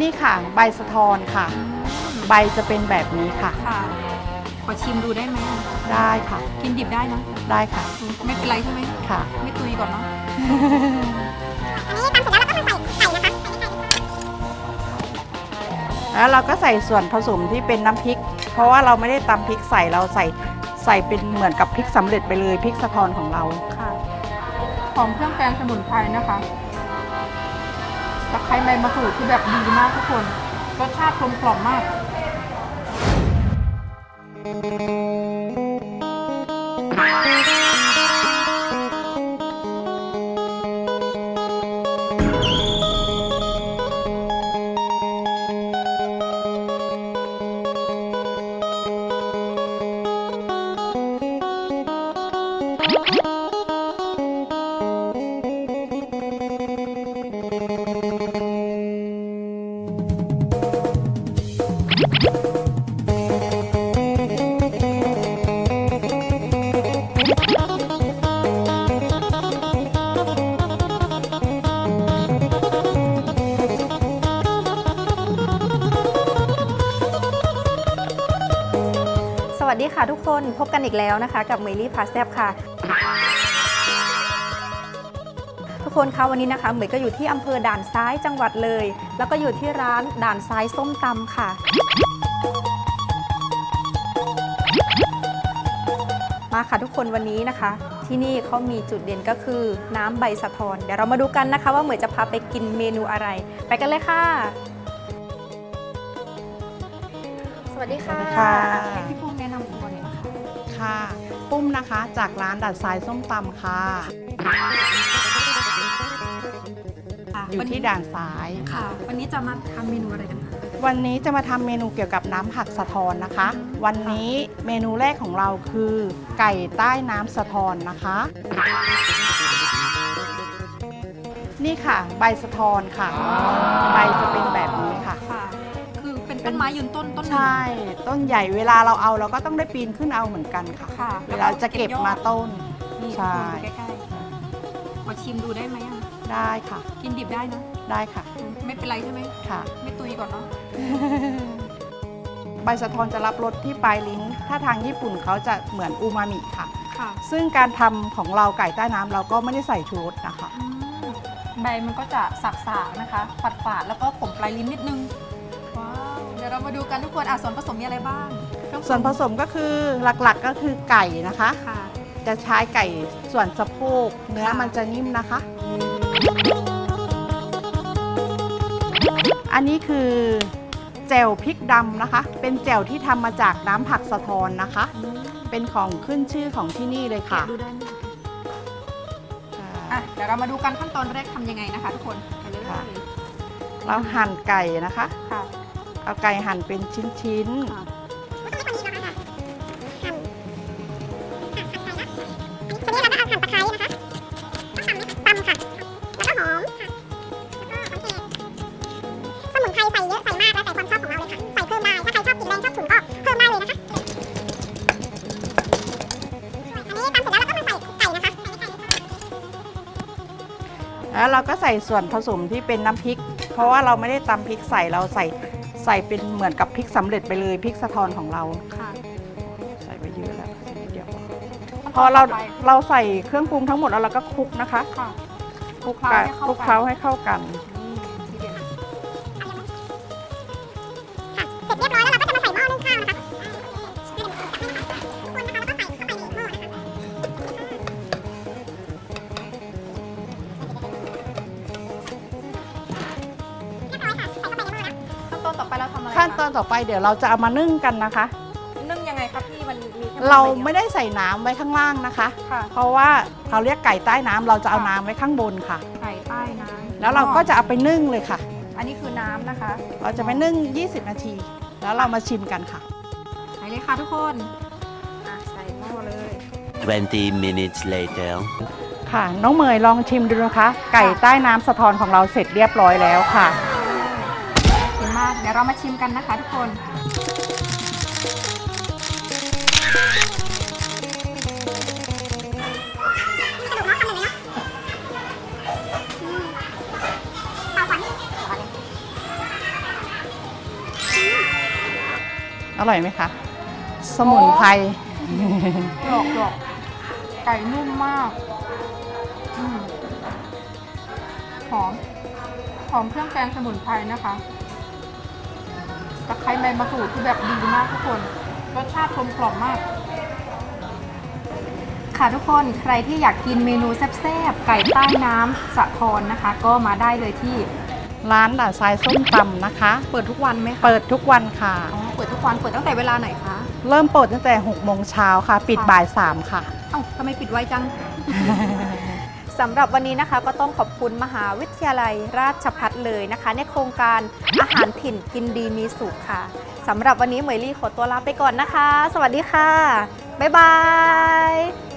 นี่ค่ะ ใบสะทอนค่ะ ใบจะเป็นแบบนี้ค่ะ ค่ะ ขอชิมดูได้ไหมได้ค่ะ กินดิบได้นะได้ค่ะไม่เป็นไรใช่ไหมค่ะ ไม่ตุยก่อนเนาะแล้วเราก็ใส่ส่วนผสมที่เป็นน้ำพริก เพราะว่าเราไม่ได้ตำพริกใส่เราใส่ใส่เป็นเหมือนกับพริกสำเร็จไปเลยพริกสะทอนของเรา ค่ะหอมเครื่องแกงสมุนไพรนะคะ ตะไคร้ใบมะกรูดคือแบบดีมากทุกคน รสชาติกลมกล่อมมากส วัสดีค่ะทุกคนพบกันอีกแล้วนะคะ กับเมลี่พาสแซบค่ะ ทุกคนคะวันนี้นะคะเหมยก็อยู่ที่อำเภอด่านซ้ายจังหวัดเลย แล้วก็อยู่ที่ร้านด่านซ้ายส้มตำค่ะ มาค่ะทุกคนวันนี้นะคะ ที่นี่เขามีจุดเด่นก็คือน้ำใบสะทอนเดี๋ยวเรามาดูกันนะคะ ว่าเหมยจะพาไปกินเมนูอะไร ไปกันเลยค่ะ วัสดีค่ะสวัสดีค่ะให้พี่ปุ้มแนะนำตัวหน่อยนะคะค่ะ ปุ้มนะคะจากร้านดัดทรายส้มตำค่ะ ค่ะอยู่วันที่นี้ด่านซ้าย ค่ะ วันนี้จะมาทำเมนูอะไรกันคะ วันนี้จะมาทำเมนูเกี่ยวกับน้ำผักสะทอนนะคะ วันนี้เมนูแรกของเราคือ ไก่ใต้น้ำสะทอนนะคะ นี่ค่ะ ใบสะทอนค่ะ ใบจะเป็นแบบนี้ค่ะค่ะคือเป็ นต้นไม้ยืนต้นต้นหนึ่ง ใช่ ต้นใหญ่เวลาเราเอาเราก็ต้องได้ปีนขึ้นเอาเหมือนกันค่ะ ค่ะเวลาจะเก็บมาต้น นี่ใช่ ดูใกล้ๆขอชิมดูได้ไหมอะได้ค่ะ กินดิบได้นะ ได้ค่ะไม่เป็นไรใช่ไหม ค่ะ ไม่ตุยก่อนเนาะ ใบสะทอนจะรับรสที่ปลายลิ้น ถ้าทางญี่ปุ่นเขาจะเหมือนอูมามิค่ะ ค่ะซึ่งการทำของเราไก่ใต้น้ำเราก็ไม่ได้ใส่ชูรสนะคะ อืมใบมันก็จะสักๆนะคะ ฝาดฝาดๆแล้วก็ขมปลายลิ้นนิดนึงว้าวเดี๋ยวเรามาดูกันทุกคนอะส่วนผสมมีอะไรบ้างเครื่องปรุงส่วนผสมก็คือหลักๆก็คือไก่นะคะ ค่ะ จะใช้ไก่ส่วนสะโพกเนื้อค่ะ มันจะนิ่มนะคะ อันนี้คือแจ่วพริกดำนะคะ เป็นแจ่วที่ทำมาจากน้ำผักสะทอนนะคะอืมเป็นของขึ้นชื่อของที่นี่เลยค่ะแกะดูได้ไหมอะ เดี๋ยวเรามาดูกันขั้นตอนแรกทำยังไงนะคะ ทุกคนไปเลยค่ะ เราหั่นไก่นะคะ ค่ะ เอาไก่หั่นเป็นชิ้นค่ะสมุนไพรใส่เยอะใส่มากแล้วแต่ความชอบของเราเลยค่ะใส่เพิ่มได้ถ้าใครชอบกินแรงชอบฉุนก็เพิ่มได้เลยนะคะอันนี้ตำเสร็จแล้วเราก็มาใส่ไก่นะคะๆ แล้วเราก็ใส่ส่วนผสมที่เป็นน้ำพริก เพราะว่าเราไม่ได้ตำพริกใส่เราใส่ ใส่เป็นเหมือนกับพริกสำเร็จไปเลยพริกสะทอนของเรา ค่ะใส่ไปเยอะแล้วใส่นิดเดียวขั้นพตอนเราต่ไปเราใส่เครื่องปรุงทั้งหมดแล้วเราก็คลุกนะคะค่ะคลุกเคล้ากันให้เข้าคลุกกันเคล้าให้เข้ากัน ขั้นตอนคะต่อไปเดี๋ยวเราจะเอามานึ่งกันนะคะ นึ่งยังไงคะพี่มันมีแค่เราใบดียวไม่ได้ใส่น้ำไว้ข้างล่างนะคะ ค่ะเพราะว่าเขาเรียกไก่ใต้น้ำเราจะเอาน้ำไว้ข้างบนค่ะไก่ใต้น้ำแล้วเราก็จะเอาไปนึ่งเลยค่ะ อันนี้คือน้ำนะคะเราจะไปนึ่ง 20 นาที แล้วเรามาชิมกันค่ะไปเลยค่ะทุกคนอะใส่หม้อเลย20 minutes later. ค่ะ น้องเมยลองชิมดูนะคะ ไก่ใต้น้ำสะทอนของเราเสร็จเรียบร้อยแล้วค่ะ เห็นมากเดี๋ยวเรามาชิมกันนะคะทุกคนเป่าก่อนอร่อยไหมคะ สมุนไพรหลอกหลอกไก่นุ่มมากอืมหอม หอมเครื่องแกงสมุนไพรนะคะ ตะไคร้ใบมะกรูดที่แบบดีมากทุกคน รสชาติกลมกล่อมมาก ค่ะทุกคนใครที่อยากกินเมนูแซ่บๆ ไก่ใต้น้ำสะทอนนะคะ ก็มาได้เลยที่ร้านด่านทรายส้มตำนะคะ เปิดทุกวันไหมคะเปิดทุกวันค่ะ อ๋อเปิดทุกวันเปิดตั้งแต่เวลาไหนคะเริ่มเปิดตั้งแต่6โมงเช้าค่ะ ปิดบ่าย3ค่ะ เอ้าทำไมปิดไวจัง สำหรับวันนี้นะคะก็ต้องขอบคุณมหาวิทยาลัยราชพัฒเลยนะคะ ในโครงการอาหารถิ่นกินดีมีสุขค่ะสำหรับวันนี้เหมยลี่ขอตัวลาไปก่อนนะคะ สวัสดีค่ะ บ๊ายบาย